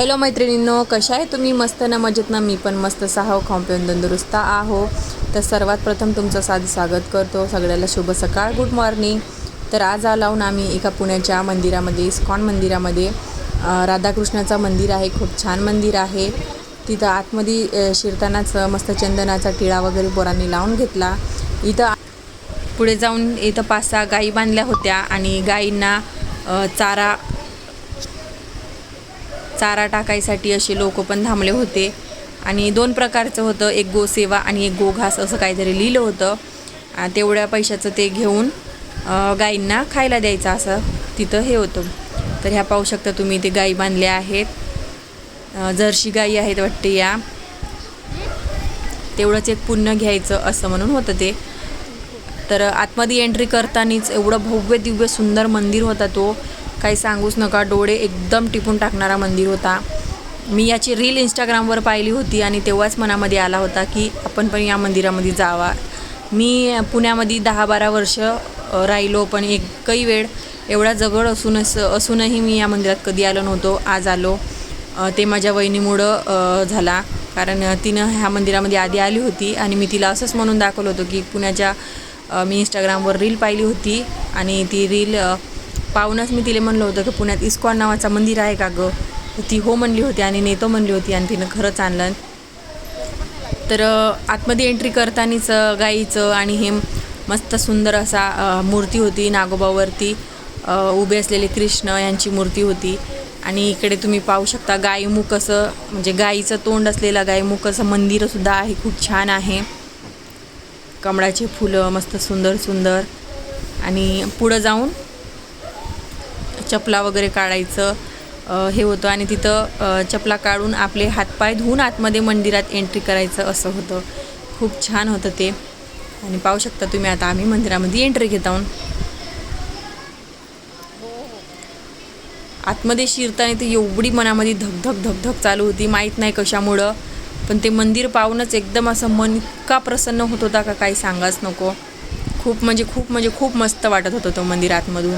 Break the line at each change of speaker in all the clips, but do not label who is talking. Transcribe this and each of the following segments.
Hello मैत्रिणींनो कशा आहे तुम्ही? मस्त ना मजेत ना? मी पण मस्त. सहा हो, खाऊन तंदुरुस्त आहो. तर सर्वात प्रथम तुमचं साध स्वागत करतो. सगळ्याला शुभ सकाळ. गुड मॉर्निंग तर आज आलावून आम्ही एका पुण्याच्या मंदिरामध्ये इस्कॉन मंदिरामध्ये. राधाकृष्णाचं मंदिर आहे. खूप छान मंदिर आहे. तिथं आतमध्ये शिरतानाच मस्त चंदनाचा टिळा वगैरे पोरांनी लावून घेतला. इथं पुढे जाऊन इथं पाच सहा गायी बांधल्या होत्या आणि गायींना चारा चारा टाकायसाठी असे लोक पण थांबले होते. आणि दोन प्रकारचं होतं एक गोसेवा आणि एक गोघास असं काहीतरी लिहिलं होतं. तेवढ्या पैशाचं ते घेऊन गाईंना गायींना खायला द्यायचं असं तिथं हे होतं. तर ह्या पाहू शकता तुम्ही ते गायी बांधल्या आहेत. जर्शी गायी आहेत वाटते या. तेवढंच एक पुण्य घ्यायचं असं म्हणून होतं ते. तर आतमध्ये एंट्री करतानाच एवढं भव्य दिव्य सुंदर मंदिर होता तो. काही सांगूच नका. डोळे एकदम टिपून टाकणारा मंदिर होता. मी याची रील इंस्टाग्रामवर पाहिली होती आणि तेव्हाच मनामध्ये आला होता की आपण पण या मंदिरामध्ये जावा. मी पुण्यामध्ये दहा बारा वर्ष राहिलो पण एकही वेळ एवढा जवळ असूनच असूनही मी या मंदिरात कधी आलो नव्हतो. आज आलो. ते माझ्या वहिनीमुळं झाला. कारण तिनं ह्या मंदिरामध्ये आधी आली होती आणि मी तिला असंच म्हणून दाखवलं होतं की पुण्याच्या मी इंस्टाग्रामवर रील पाहिली होती आणि ती रील पाहूनच मी तिला म्हणलं होतं की पुण्यात इस्कॉन नावाचं मंदिर आहे का गं? ती हो म्हणली होती आणि नेतो म्हणली होती आणि तिनं खरंच आणलं. तर आतमध्ये एंट्री करतानाच गाईचं आणि हे मस्त सुंदर असा मूर्ती होती नागोबावरती. उभे असलेले कृष्ण यांची मूर्ती होती. आणि इकडे तुम्ही पाहू शकता गायमुख असं म्हणजे गाईचं तोंड असलेलं गायमुख असं मंदिरसुद्धा आहे खूप छान आहे. कमळाचे फुलं मस्त सुंदर सुंदर. आणि पुढं जाऊन चपला वगैरे काढायचं हे होतं. आणि तिथं चपला काढून आपले हातपाय धुवून आतमध्ये मंदिरात एंट्री करायचं असं होतं. खूप छान होतं ते. आणि पाहू शकता तुम्ही आता आम्ही मंदिरामध्ये एंट्री घेत आहोत. आतमध्ये शिरताना ती एवढी मनामध्ये धकधक धकधक चालू होती. माहीत नाही कशामुळं. पण ते मंदिर पाहूनच एकदम असं मन इतका प्रसन्न होत होता का काही सांगाच नको. खूप म्हणजे खूप म्हणजे खूप मस्त वाटत होतं तो मंदिर आतमधून.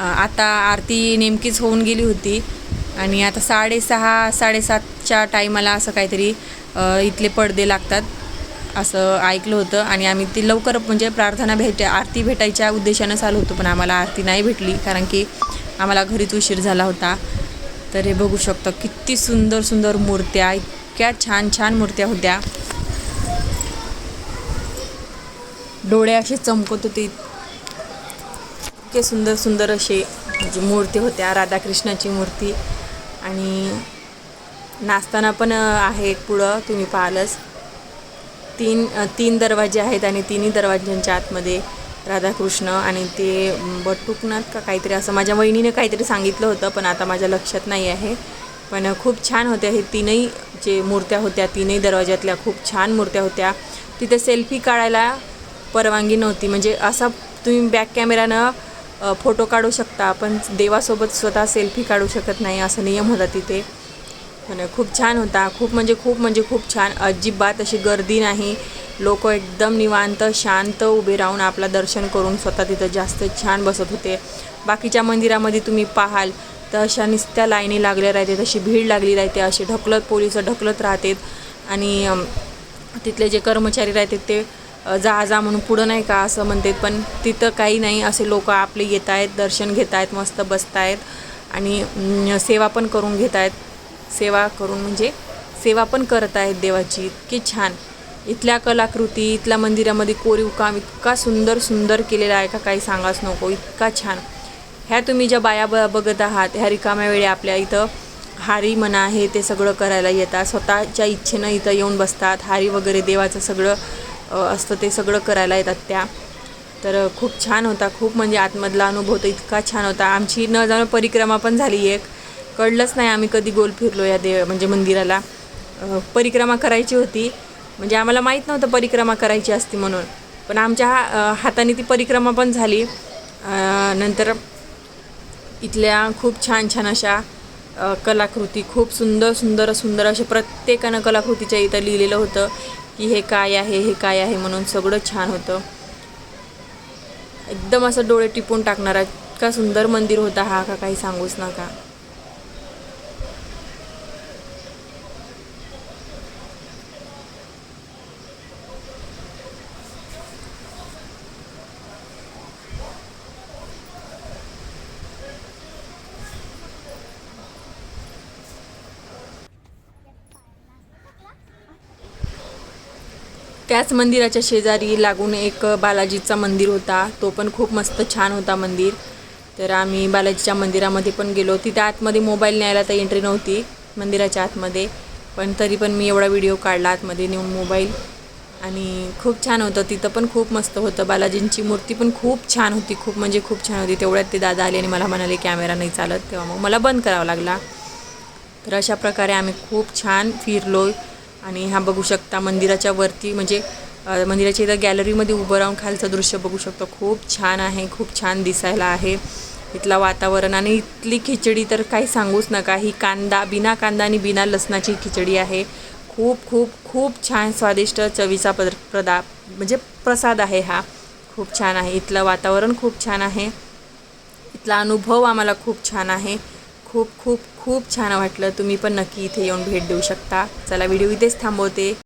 आता आरती नेमकीच होऊन गेली होती. आणि आता साडेसहा साडेसातच्या टायमाला असं काहीतरी इथले पडदे लागतात असं ऐकलं होतं. आणि आम्ही ती लवकर म्हणजे प्रार्थना भेट आरती भेटायच्या उद्देशानं आलो होतो पण आम्हाला आरती नाही भेटली. कारण की आम्हाला घरीच उशीर झाला होता. तर हे बघू शकता किती सुंदर सुंदर मूर्त्या इतक्या छान छान मूर्त्या होत्या. डोळे असे चमकत होते इतके सुंदर सुंदर असे म्हणजे मूर्ती होत्या राधाकृष्णाची मूर्ती. आणि नाचताना पण आहे एक पुढं तुम्ही पाहालच. तीन तीन दरवाजे आहेत आणि तिन्ही दरवाज्यांच्या आतमध्ये राधाकृष्ण आणि ते बटुकनाथ का काहीतरी असं माझ्या वहिनीने काहीतरी सांगितलं होतं पण आता माझ्या लक्षात नाही आहे. पण खूप छान होत्या हे तीनही जे मूर्त्या होत्या तीनही दरवाज्यातल्या खूप छान मूर्त्या होत्या. तिथे सेल्फी काढायला परवानगी नव्हती म्हणजे असा तुम्ही बॅक कॅमेरानं फोटो काढू शकता. पण देवासोबत स्वतः सेल्फी काढू शकत नाही असा नियम होता तिथे. पण खूप छान होता. खूप म्हणजे खूप म्हणजे खूप छान. अजिबात अशी गर्दी नाही. लोक एकदम निवांत शांत उभे राहून आपला दर्शन करून स्वतः तिथं जास्त छान बसत होते. बाकीच्या मंदिरामध्ये तुम्ही पाहाल तर अशा नुसत्या लाईनी लागल्या राहते तशी भीड लागली राहते असे ढकलत पोलीस ढकलत राहतात. आणि तिथले जे कर्मचारी राहतात ते जा जा म्हणून पुढं नाही का असं म्हणतात. पण तिथं काही नाही असे लोक आपले येत आहेत दर्शन घेत आहेत मस्त बसत आहेत आणि सेवा पण करून घेत आहेत. सेवा करून म्हणजे सेवा पण करत आहेत देवाची. इतकी छान. इथल्या कलाकृती इथल्या मंदिरामध्ये कोरीव काम इतका सुंदर सुंदर केलेला आहे का काही सांगाच नको. इतका छान. ह्या तुम्ही ज्या बाया ब बघत आहात ह्या रिकाम्या वेळी आपल्या इथं हारी म्हणा हे ते सगळं करायला येतात. स्वतःच्या इच्छेनं इथं येऊन बसतात. हारी वगैरे देवाचं सगळं असतं ते सगळं करायला येतात त्या. तर खूप छान होता खूप म्हणजे आतमधला अनुभव तर इतका छान होता. आमची न जाणं परिक्रमा पण झाली एक. कळलंच नाही आम्ही कधी गोल फिरलो या देव म्हणजे मंदिराला. परिक्रमा करायची होती. म्हणजे आम्हाला माहीत नव्हतं परिक्रमा करायची असती म्हणून. पण आमच्या हा हाताने ती परिक्रमा पण झाली. नंतर इथल्या खूप छान छान अशा कलाकृती खूप सुंदर सुंदर सुंदर अशा प्रत्येकानं कलाकृतीच्या इथं लिहिलेलं होतं. की हे काय आहे हे काय आहे म्हणून सगळं छान होतं. एकदम असं डोळे टिपून टाकणारा इतका सुंदर मंदिर होता हा का काही सांगूच नका. त्याच मंदिराच्या शेजारी लागून एक बालाजीचा मंदिर होता. तो पण खूप मस्त छान होता मंदिर. तर आम्ही बालाजीच्या मंदिरामध्ये पण गेलो. तिथे आतमध्ये मोबाईल न्यायला तर एंट्री नव्हती मंदिराच्या आतमध्ये. पण तरी पण मी एवढा व्हिडिओ काढला आतमध्ये नेऊन मोबाईल. आणि खूप छान होतं. तिथं पण खूप मस्त होतं. बालाजींची मूर्ती पण खूप छान होती. खूप म्हणजे खूप छान होती. तेवढ्यात ते दादा आले आणि मला म्हणाले कॅमेरा नाही चालत. तेव्हा मग मला बंद करावा लागला. तर अशा प्रकारे आम्ही खूप छान फिरलो. आणि हा बघू शकता मंदिराच्या वरती म्हणजे मंदिराच्या इथं गॅलरीमध्ये उभं राहून खालचं दृश्य बघू शकतो. खूप छान आहे खूप छान दिसायला आहे. इथलं वातावरण आणि इथली खिचडी तर काही सांगूच नका. ही कांदा बिना कांदा आणि बिना लसणाची खिचडी आहे. खूप खूप खूप छान स्वादिष्ट चवीचा पद प्रदा म्हणजे प्रसाद आहे हा. खूप छान आहे. इथलं वातावरण खूप छान आहे. इथला अनुभव आम्हाला खूप छान आहे. खूप खूप खूप छान वाटलं. तुम्ही पण नक्की इथे येऊन भेट देऊ शकता. चला व्हिडिओ इथेच थांबवते.